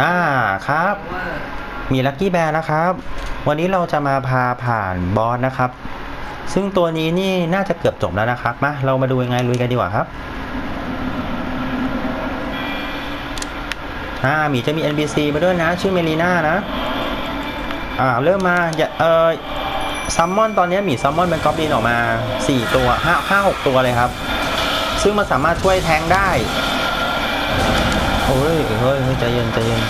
อ่าครับ มีลัคกี้แบร์นะครับ วันนี้เราจะมาพาผ่านบอสนะครับ ซึ่งตัวนี้นี่น่าจะเกือบจบแล้วนะครับมาเรามาดูยังไงลุยกันดีกว่าครับอ่าหมีจะมี NPC มาด้วยนะ ชื่อเมลีน่านะ อ่า เริ่มมาอย่าเออซัมมอนตอนนี้หมีซัมมอนเป็นกอบลินออกมา 4 ตัว5 5 6 ตัวเลยครับ ซึ่งมันสามารถช่วยแทงได้ โอ้ยเฮ้ยเฮ้ยใจเย็นใจเย็น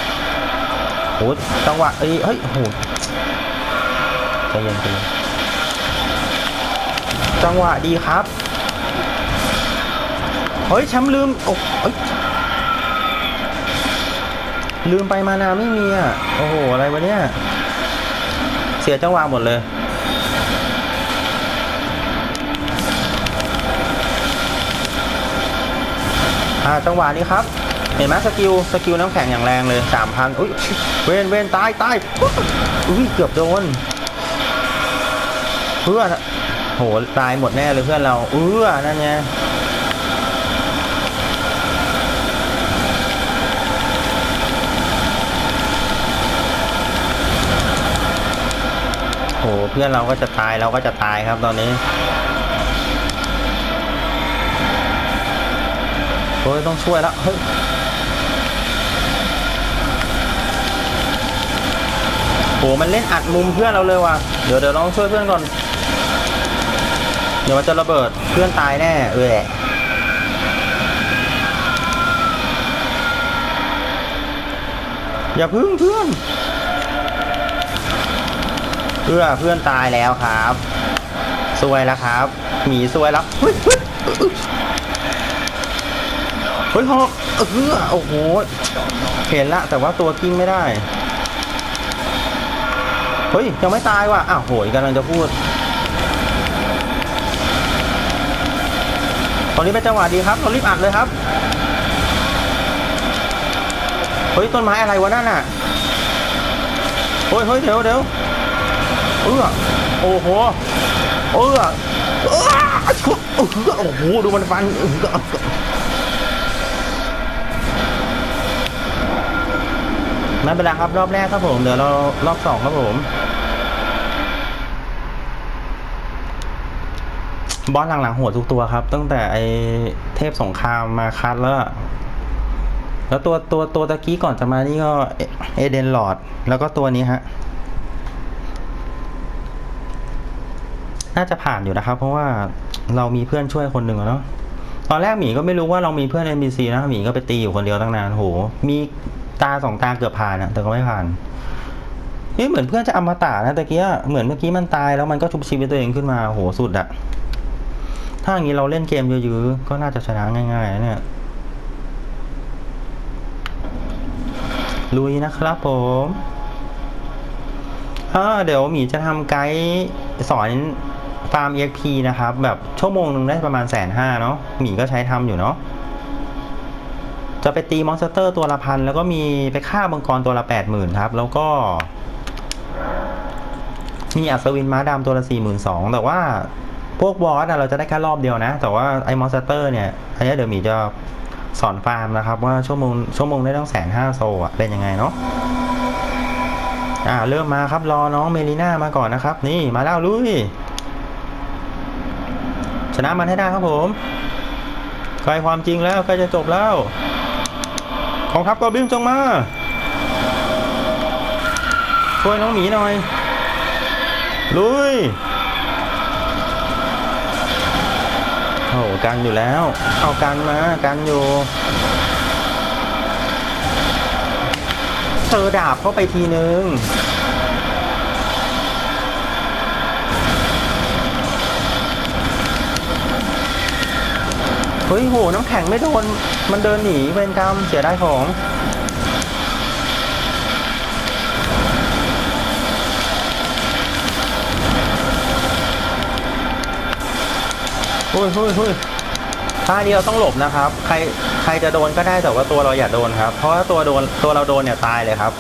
โหจังหวะเอ้ยเฮ้ยโหใจเย็นใจเย็นจังหวะดีครับ เฮ้ยแชมป์ลืมโอ้เอ้ยลืมไปมานาไม่มีอะ โอ้โห อะไรวะเนี่ย เสียจังหวะหมดเลยอ่าจังหวะนี้ครับ เห็นไหมสกิลสกิลน้ำแข็งอย่างแรงเลยสามพันอุ้ยเวนเวนตายตายอุ้ยเกือบโดน เพื่อนโหตายหมดแน่เลยเพื่อนเราเออนั่นไงโหเพื่อนเราก็จะตายเราก็จะตายครับตอนนี้เฮ้ยต้องช่วยแล้วเฮ้ย โหมันเล่นอัดมุมเพื่อนเราเลยว่ะเดี๋ยวเดี๋ยวลองช่วยเพื่อนก่อน เดี๋ยวมันจะระเบิดเพื่อนตายแน่เออแอย่าพึ่งเพื่อนเพื่อเพื่อนตายแล้วครับซวยแล้วครับหมีซวยแล้วเฮ้ยเฮ้ยเฮ้ยหอกเออโอ้โหเห็นละแต่ว่าตัวกิ้งไม่ได้ เฮ้ย ยังไม่ตายว่ะอ้าวโหยกำลังจะพูด ตอนนี้เป็นจังหวะดีครับ เรารีบอัดเลยครับ เฮ้ย ต้นไม้อะไรวะนั่นน่ะเฮ้ยเฮ้ยเดี๋ยวเดี๋ยวเออโอ้โหเออเออโอ้โหดูมันฟันไม่เป็นไรครับรอบแรกครับผม เดี๋ยวเรารอบสองครับผม บอสหลังๆหัวทุกตัวครับ ตั้งแต่ไอเทพสงครามมาคัดแล้ว แล้วตัวตัวตัวตะกี้ก่อนจะมานี่ก็เอเดนหลอด แล้วก็ตัวนี้ฮะ น่าจะผ่านอยู่นะครับ เพราะว่าเรามีเพื่อนช่วยคนหนึ่งเนาะตอนแรกหมีก็ไม่รู้ว่าเรามีเพื่อน NPC นะหมีก็ไปตีอยู่คนเดียวตั้งนานโหมีตาสองตาเกือบผ่านอะแต่ก็ไม่ผ่านนี่เหมือนเพื่อนจะอมตะนะตะกี้เหมือนเมื่อกี้มันตายแล้วมันก็ชุบชีวิตตัวเองขึ้นมาโหสุดอะ ถ้าอย่างนี้เราเล่นเกมเยอะๆก็น่าจะชนะง่ายๆนะเนี่ย ลุยนะครับผมอ่าเดี๋ยวหมีจะทำไกด์สอนฟาร์ม EXP นะครับ แบบชั่วโมงหนึ่งได้ประมาณแสนห้าเนาะหมีก็ใช้ทำอยู่เนาะจะไปตีมอนสเตอร์ตัวละพันแล้วก็มีไปฆ่ามังกรตัวละแปดหมื่นครับ แล้วก็ มีอัศวินม้าดำตัวละสี่หมื่นสองแต่ว่า พวกบอสเราจะได้แค่รอบเดียวนะ แต่ว่าไอ้มอนสเตอร์เนี่ยอันนี้เดี๋ยวมีจะสอนฟาร์มนะครับ ว่าชั่วโมงชั่วโมงได้ตั้งแสนห้าโซอะเป็นยังไงเนาะอ่าเริ่มมาครับรอน้องเมลิน่ามาก่อนนะครับ นี่มาแล้วลุยชนะมันให้ได้ครับผมใกล้ความจริงแล้วใกล้จะจบแล้วกองทัพกอบิมจงมาช่วยน้องหมีหน่อย ลุย โอ้โหกันอยู่แล้ว เอากันมากันอยู่เจอดาบเข้าไปทีนึงเฮ้ยโหน้ำแข็งไม่โดน มันเดินหนีเวรกรรมเสียได้ของเฮ้ยเฮ้ยเฮ้ย ท่านี้เราต้องหลบนะครับ ใครใครจะโดนก็ได้แต่ว่าตัวเราอย่าโดนครับ เพราะว่าตัวโดนตัวเราโดนเนี่ยตายเลยครับ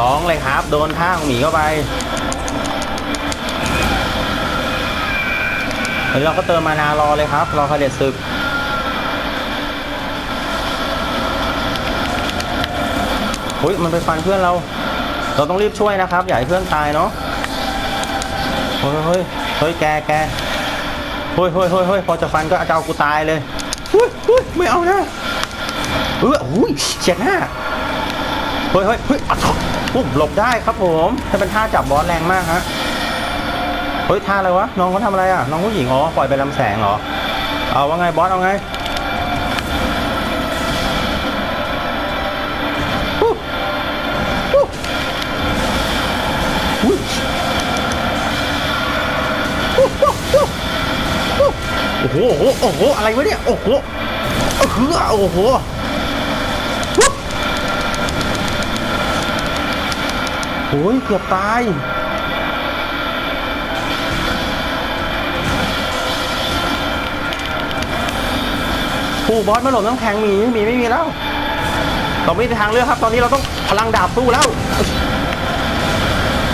ร้องเลยครับ โดนท่าของหมีเข้าไปเฮ้ยเราก็เติมมานารอเลยครับ รอคาเด็ดศึก อุ้ยมันไปฟันเพื่อนเรา เราต้องรีบช่วยนะครับ อย่าให้เพื่อนตายเนาะเฮ้ยเฮ้ยเฮ้ยแกแกเฮ้ยเฮ้ยเฮ้ยเฮ้ยพอจะฟันก็จะเอากูตายเลยอุ้ยอุ้ยไม่เอานะเอออุ้ยเฉียดหน้าเฮ้ยเฮ้ยเฮ้ยอะปุ๊บหลบได้ครับผมถ้าเป็นท่าจับบอสแรงมากฮะเฮ้ยท่าอะไรวะน้องเขาทำอะไรอะน้องผู้หญิงอ๋อปล่อยไปลำแสงเหรอเอาว่าไงบอสเอาไง อ้โหโอ้โหโอ้โหอะไรวะเนี่ยโอ้โหเออโอ้โหฮึโอ้ยเกือบตายผู้บอสมาหลบน้ำแข็งมีมีไม่มีแล้ว เราไม่มีทางเลือกครับ ตอนนี้เราต้องพลังดาบสู้แล้ว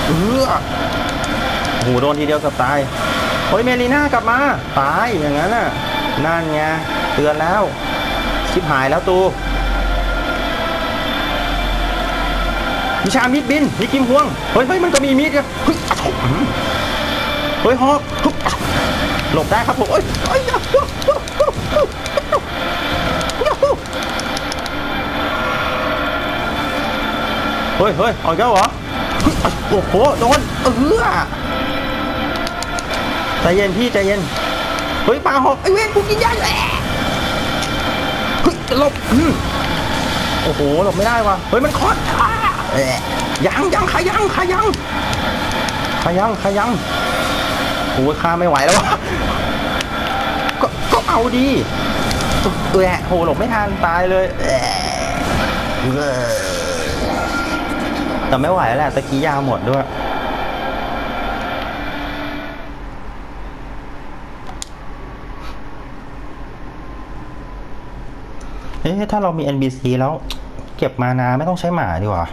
เออโอ้โหโดนทีเดียวเกือบตาย โอ้ยเมลีน่ากลับมา ตายอย่างนั้นน่ะ นั่นไงเตือนแล้ว ชิบหายแล้วตูวิชามีดบินมีกิมพวงเฮ้ยเฮ้ยมันก็มีมีดอะเฮ้ยอะเฮ้ยฮอกหลบได้ครับผมเอ้ยเฮ้ยเฮ้ยเอาอีกแล้วเหรอโอ้โหโดนเออ ใจเย็นพี่ใจเย็น เฮ้ยปลาหอกไอ้เว้นกูกินยาอยู่แหละเฮ้ยจะหลบอืมโอ้โหหลบไม่ได้ว่ะ เฮ้ยมันคอนอ่าแหละยังยังขายังขายังขายังขายังโอ้ยข้าไม่ไหวแล้ววะก็ก็เอาดีแหละโหหลบไม่ทันตายเลยแหละเออแต่ไม่ไหวแล้วแหละตะกี้ยาหมดด้วย เอ๊ะถ้าเรามี NBC แล้วเก็บมานาไม่ต้องใช้หมาดีกว่า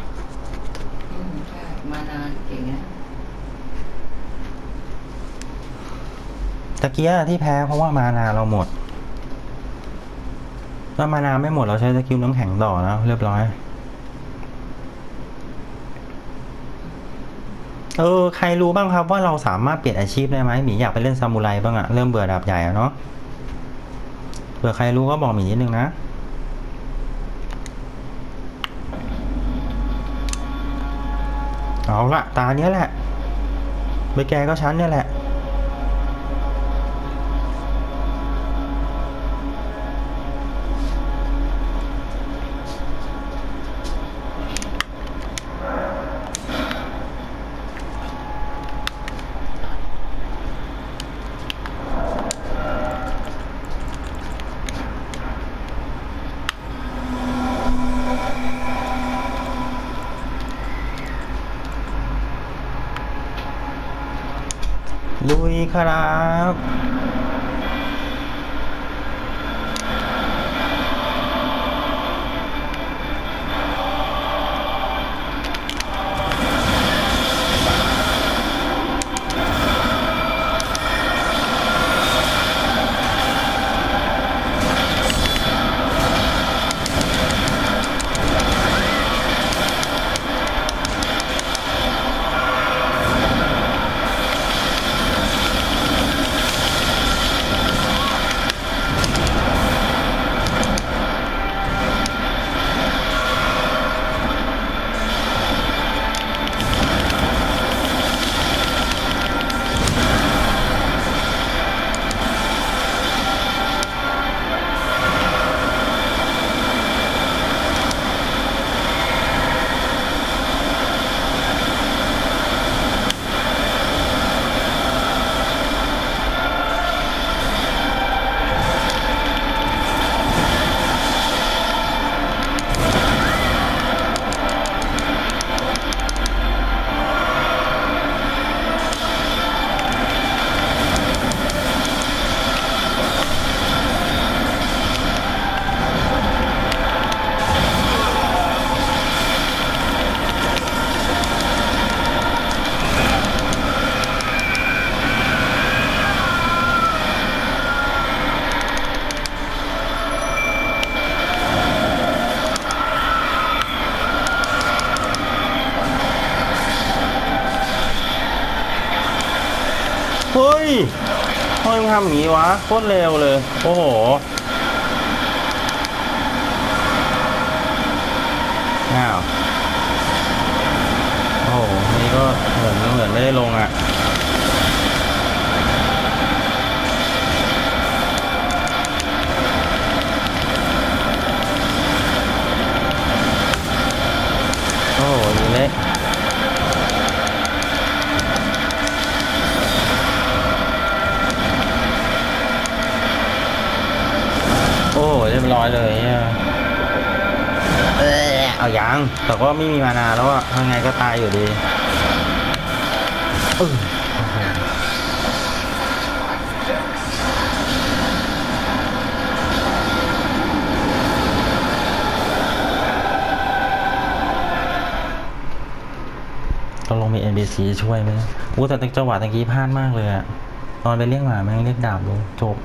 อืมใช่มานานเก่งนะตะเกียที่แพ้เพราะว่ามานาเราหมด ถ้ามานาไม่หมดเราใช้สกิลน้ำแข็งต่อนะเรียบร้อย เออ ใครรู้บ้างครับว่าเราสามารถเปลี่ยนอาชีพได้ไหมหมีอยากไปเล่นซามูไรบ้างอะเริ่มเบื่อดาบใหญ่อะเนาะเผื่อใครรู้ก็บอกหมีนิดนึงนะ เอาละตาเนี้ยแหละ ไปแกก็ชั้นเนี่ยแหละ ยครับำไมมึงทำอย่างนี้วะโคตรเร็วเลย โอ้โห อ้าว โอ้โห นี่ก็เหมือนเหมือนไม่ได้ลงอะโอ้โหยิงเละโอ้โหเร้อยเลยเนี่ยเอ้ยเอายังแต่ก็ไม่มีมานาแล้วอะยังไงก็ตายอยู่ดีเออโอ้โหตกลงมี NPC ช่วยไหมอู้แต่จังหวะตะกี้พลาดมากเลยอะตอนไปเรียกหมาแม่งเรียกดาบลยจบ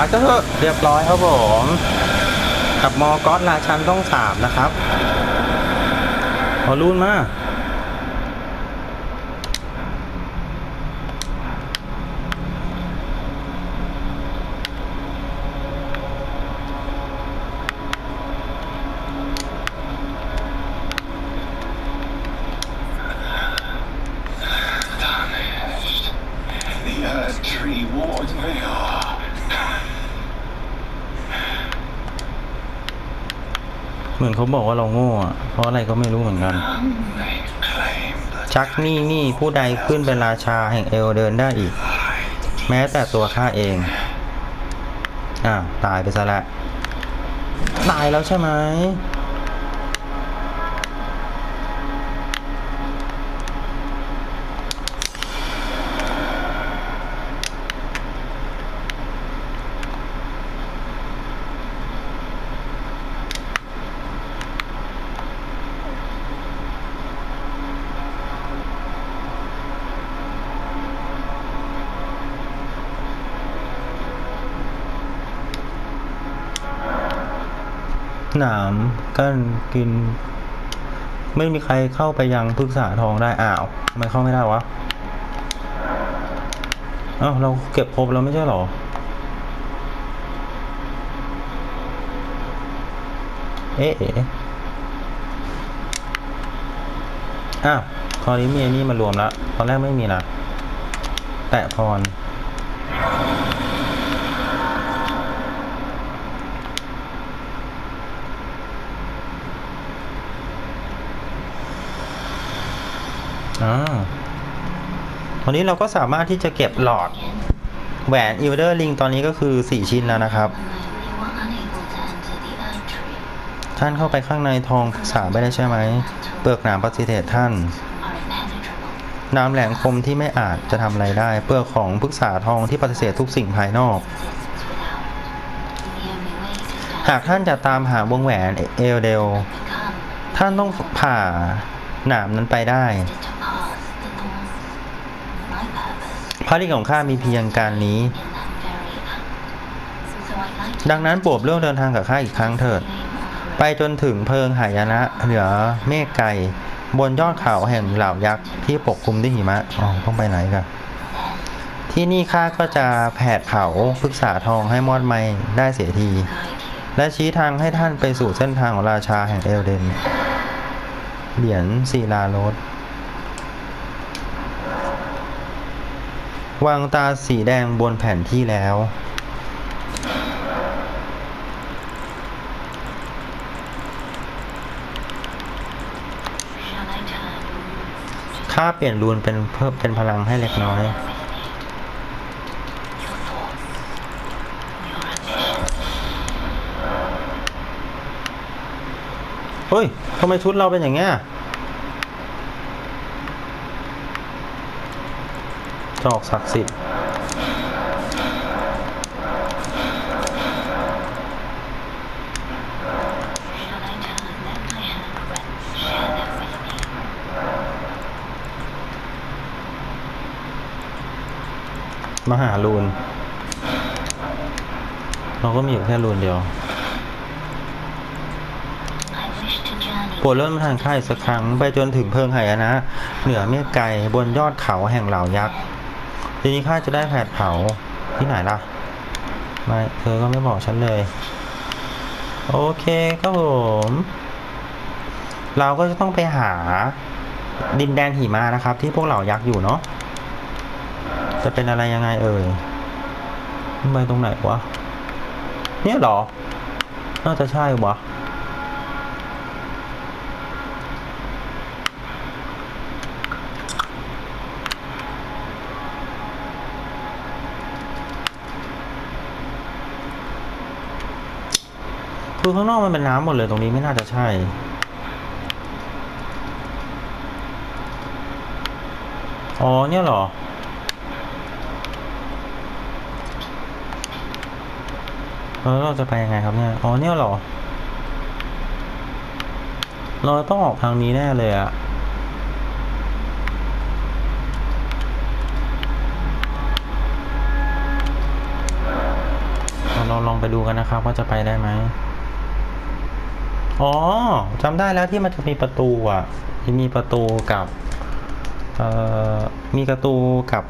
าก็เถอะเรียบร้อยครับผมกับมอก๊อตราชันต้องสามนะครับพอรุ่นมา เหมือนเขาบอกว่าเราโง่อะเพราะอะไรก็ไม่รู้เหมือนกัน ชักนี่นี่ผู้ใดขึ้นเป็นราชาแห่งเอลเดินได้อีก แม้แต่ตัวข้าเอง อ้าว ตายไปซะละ ตายแล้วใช่ไหม นามกั้นกิน ไม่มีใครเข้าไปยังพฤกษาทองได้อ้าวทำไมเข้าไม่ได้วะเอ้าเราเก็บครบแล้วไม่ใช่หรอเอ๊ะอ้าว คราวนี้มีอ้นี่มารวมแล้ว ตอนแรกไม่มีนะ แตะพร อ่า วันนี้เราก็สามารถที่จะเก็บหลอดแหวนอิลเดอร์ลิงตอนนี้ก็คือ 4 ชิ้นแล้วนะครับ ท่านเข้าไปข้างในทองพฤกษาไม่ได้ใช่ไหม เปลือกหนามปฏิเสธท่านน้ำแหลมคมที่ไม่อาจจะทำอะไรได้ เปลือกของพฤกษาทองที่ปฏิเสธทุกสิ่งภายนอก หากท่านจะตามหาวงแหวนเอลเดล ท่านต้องผ่าหนามนั้นไปได้ purpose ภารกิจของข้ามีเพียงการนี้ ดังนั้นโปรดเรื่องเดินทางกับข้าอีกครั้งเถิด ไปจนถึงเพิงหายนะ เหนือเมฆไก่บนยอดเขาแห่งเหล่ายักษ์ที่ปกคลุมด้วยหิมะอ๋อต้องไปไหนกันที่นี่ข้าก็จะแผดเผาพฤกษาทองให้มอดไหมได้เสียที และชี้ทางให้ท่านไปสู่เส้นทางของราชาแห่งเอลเดน เหรียญศิลาโรส วางตาสีแดงบนแผ่นที่แล้ว ค่าเปลี่ยนรูนเป็นเพิ่มเป็นพลังให้เล็กน้อย เฮ้ย ทำไมชุดเราเป็นอย่างเงี้ย จอกศักดิ์สิทธิ์มหารูน เราก็มีอยู่แค่รูนเดียวโปรดเริ่มทางค่ายสักครั้งไปจนถึงเพิงไหายนะ เหนือเมฆไกลบนยอดเขาแห่งเหล่ายักษ์ ทีนี้ข้าจะได้แผดเผาที่ไหนล่ะ ไม่เธอก็ไม่บอกฉันเลย โอเคครับผม เราก็จะต้องไปหาดินแดนหิมะนะครับ ที่พวกเหล่ายักษ์อยู่เนาะ จะเป็นอะไรยังไงเอ่ยไปตรงไหนวะ เนี่ยหรอ น่าจะใช่วะ คือข้างนอกมันเป็นน้ำหมดเลยตรงนี้ไม่น่าจะใช่ อ๋อเนี่ยหรอ แล้วเราจะไปยังไงครับเนี่ย อ๋อเนี่ยหรอ เราต้องออกทางนี้แน่เลยอะเราลองไปดูกันนะครับว่าจะไปได้ไหม อ๋อจำได้แล้วที่มันจะมีประตูอะที่มีประตูกับเอ่อมีประตูกับ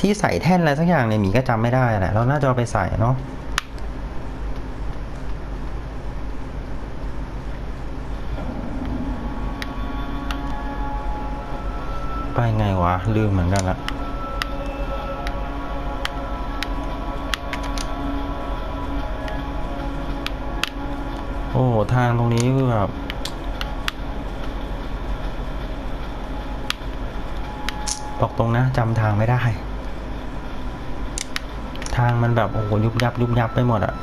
ที่ใส่แท่นอะไรสักอย่างเนี่ยหมีก็จำไม่ได้แหละเราน่าจะเอาไปใส่เนาะไปไงวะ ลืมเหมือนกันละ โอ้ทางตรงนี้คือแบบบอกตรงนะจำทางไม่ได้ ทางมันแบบโอ้โหยุบยับยุบยับไปหมดอะ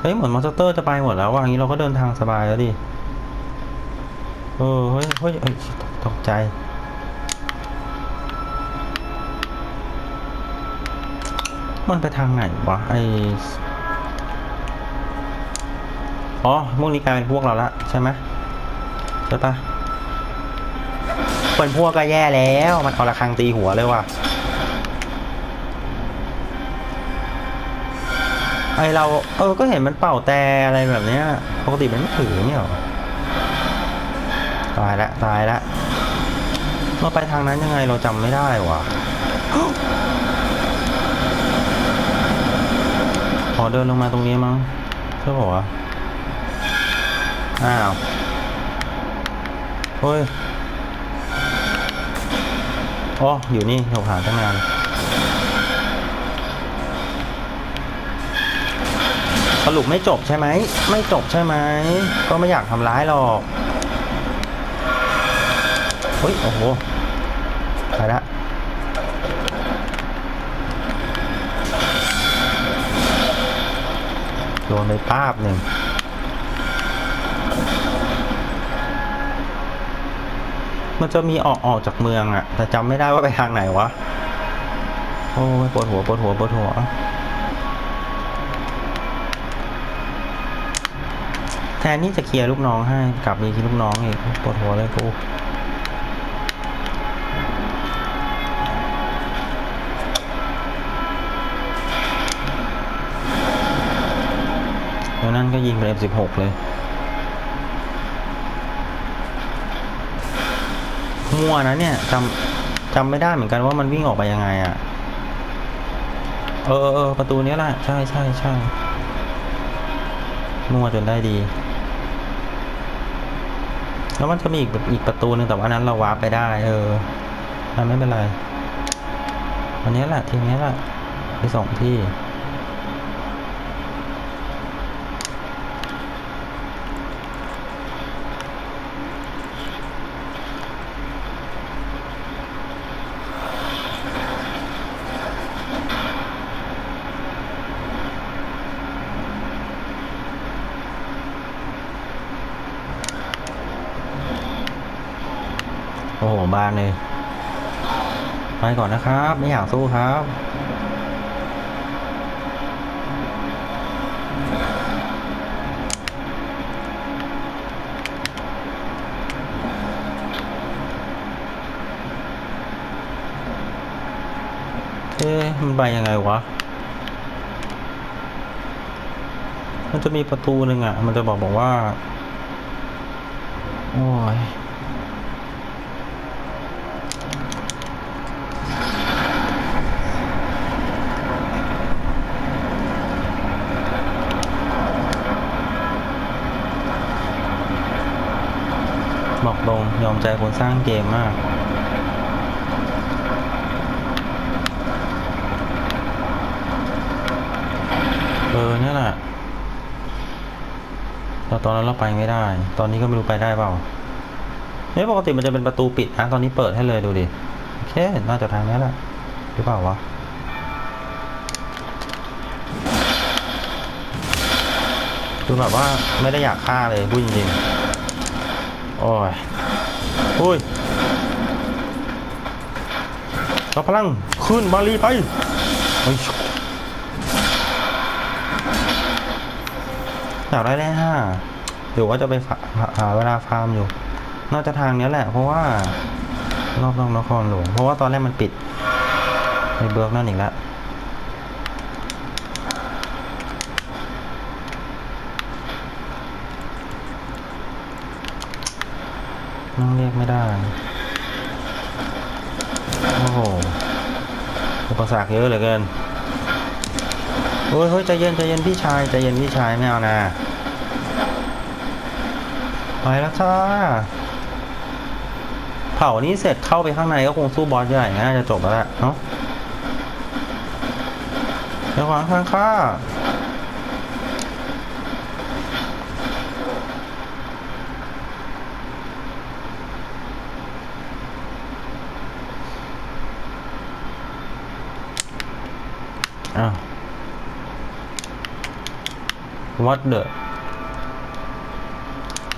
เฮ้ยเหมือนมอนสเตอร์จะไปหมดแล้วว่ะอย่างนี้เราก็เดินทางสบายแล้วดิเออเฮ้ยเฮ้ยเฮ้ยตกใจมันไปทางไหนวะไอ อ๋อพวกนี้กลายเป็นพวกเราละใช่ไหมใช่ปะเป็นพวกก็แย่แล้ว มันเอาระฆังตีหัวเลยว่ะไอเราเออก็เห็นมันเป่าแต่อะไรแบบเนี้ยปกติมันไม่ถือเนี่ยหรอตายละตายละเราไปทางนั้นยังไงเราจำไม่ได้ว่ะขอเดินลงมาตรงนี้มั้งใช่ป่าวะ อ้าวเฮ้ยอ๋ออยู่นี่เราหาตั้งนานสรุปไม่จบใช่ไหม ไม่จบใช่ไหม ก็ไม่อยากทำร้ายหรอก เฮ้ย โอ้โหไปละโดนไปป้าบหนึ่ง มันจะมีออกออกจากเมืองอะแต่จำไม่ได้ว่าไปทางไหนวะ โอ้ยปวดหัวปวดหัวปวดหัวแทนที่จะเคลียร์ลูกน้องให้กลับมีที่ลูกน้องอีกปวดหัวเลยกูแล้วนั่นก็ยิงเป็น F16 เลย มั่วนะเนี่ยจำจำไม่ได้เหมือนกันว่ามันวิ่งออกไปยังไงอะ่ะ เออเออประตูนี้แหละ ใช่ใช่ใช่มั่วจนได้ดี แล้วมันจะมีอีกอีกประตูหนึ่งแต่ว่าอันนั้นเราวาร์ปไปได้ เออมันไม่เป็นไรอันนี้แหละทีนี้แหละไปสองที่านเลยไปก่อนนะครับ ไม่อยากสู้ครับ เอ๊ะมันไปยังไงวะ มันจะมีประตูหนึ่งอะ มันจะบอกบอกว่า โอ้ย บอกตรงยอมใจคนสร้างเกมมาก เออเนี่ยแหละแต่ตอนนั้นเราไปไม่ได้ ตอนนี้ก็ไม่รู้ไปได้เปล่าเนี่ยปกติมันจะเป็นประตูปิดนะตอนนี้เปิดให้เลยดูดิ โอเค น่าจะทางนี้แหละหรือเปล่าวะคือแบบว่าไม่ได้อยากฆ่าเลยพูดจริงๆ โอ้ยอุ้ยรับพลัง ขึ้นบาลีไปเฮ้ยอยากได้ได้ห้าหรือว่าจะไปหาเวลาฟาร์มอยู่น่าจะทางนี้แหละ เพราะว่า รอบนอกนครหลวง เพราะว่าตอนแรกมันปิดในเบิร์กนั่นอีกแล้ว นั่งเรีย กไม่ได้ โอ้โหอุปสรรคเยอะเหลือเกินโอ้ยเฮ้ยใจเย็นใจเย็นพี่ชายใจเย็นพี่ชายไม่เอานะไปแล้วจ้าเผานี้เสร็จเข้าไปข้างในก็คงสู้บอสใหญ่น่าจะจบแล้วเนาะเดี๋ยวขวางทางข้า what the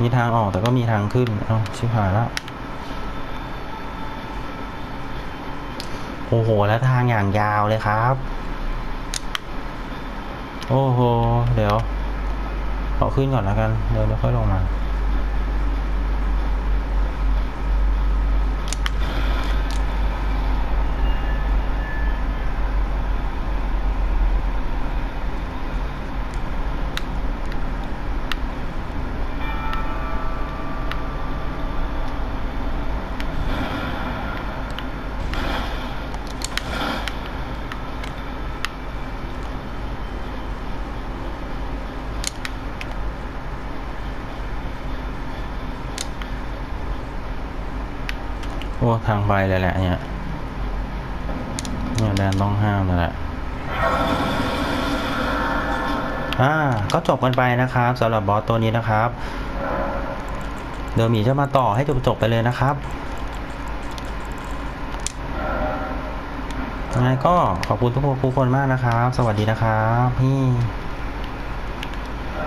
มีทางออกแต่ก็มีทางขึ้น เอ้าชิบหายแล้วโอ้โห แล้วทางอย่างยาวเลยครับ โอ้โห เดี๋ยวขอขึ้นก่อนแล้วกัน เดี๋ยวเดี๋ยวค่อยลงมา ทางไปเลยแหละเนี่ยเนี่ยแดนต้องห้ามนั่นแหละอ่าก็จบกันไปนะครับสำหรับบอสตัวนี้นะครับ เดี๋ยวมีจะมาต่อให้จบๆไปเลยนะครับยังไงก็ขอบคุณทุกคนทุกคนมากนะครับ สวัสดีนะครับพี่